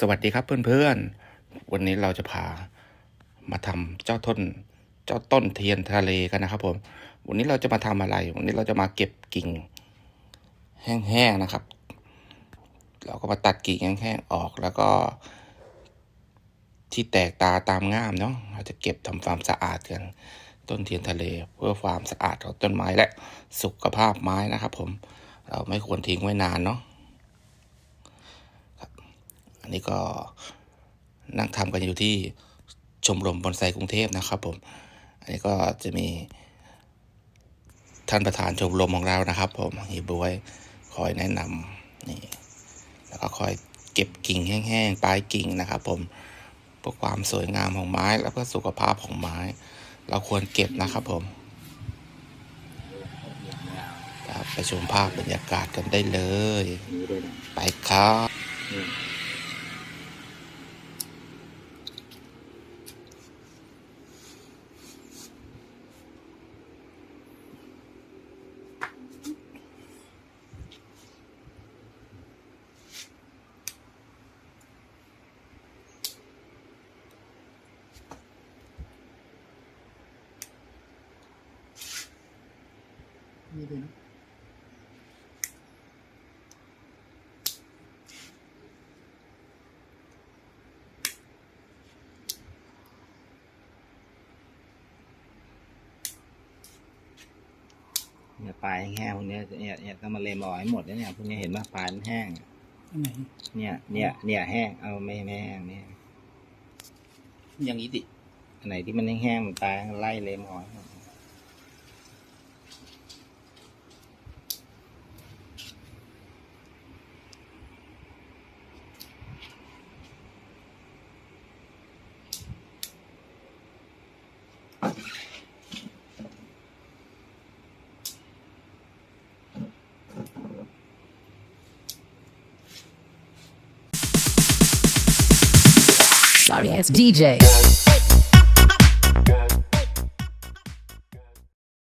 สวัสดีครับเพื่อนๆ วันนี้เราจะพามาทำเจ้าต้นเจ้าต้นเทียนทะเลกันนะครับผม วันนี้เราจะมาทำอะไร วันนี้เราจะมาเก็บกิ่ง แห้งๆนะครับ เราก็มาตัดกิ่งแห้งๆออกแล้วก็ ที่แตกตาตามง่ามเนาะ เราจะเก็บทำความสะอาดกัน ต้นเทียนทะเล เพื่อความสะอาดของต้นไม้และสุขภาพไม้นะครับ ผม เราไม่ควรทิ้งไว้นานเนาะ อันนี้ก็นั่งทำกันอยู่ที่ชมรมบอนไซกรุงเทพนะครับผม อันนี้ก็จะมีท่านประธานชมรมของเรานะครับ ผมฮีบวยคอยแนะนำนี่แล้วก็คอยเก็บกิ่งแห้งๆปลายกิ่งนะครับ ผมเพื่อความสวยงามของไม้แล้วก็สุขภาพของไม้ เราควรเก็บนะครับผมไปชมภาพบรรยากาศกันได้เลย ไปครับ นี่เลยนะเนี่ยปลายแห้งพวกเนี้ยเนี่ยเนี่ยต้องมาเลมออกให้หมดนะเนี่ยพวกนี้เห็นไหมปลายมันแห้ง อันไหนเนี่ย เนี่ย เนี่ยแห้ง เอาไม่ไม่แห้งเนี่ย อย่างนี้ดิ อันไหนที่มันแห้งๆมันตายไล่เลมออกให้หมด It's DJ.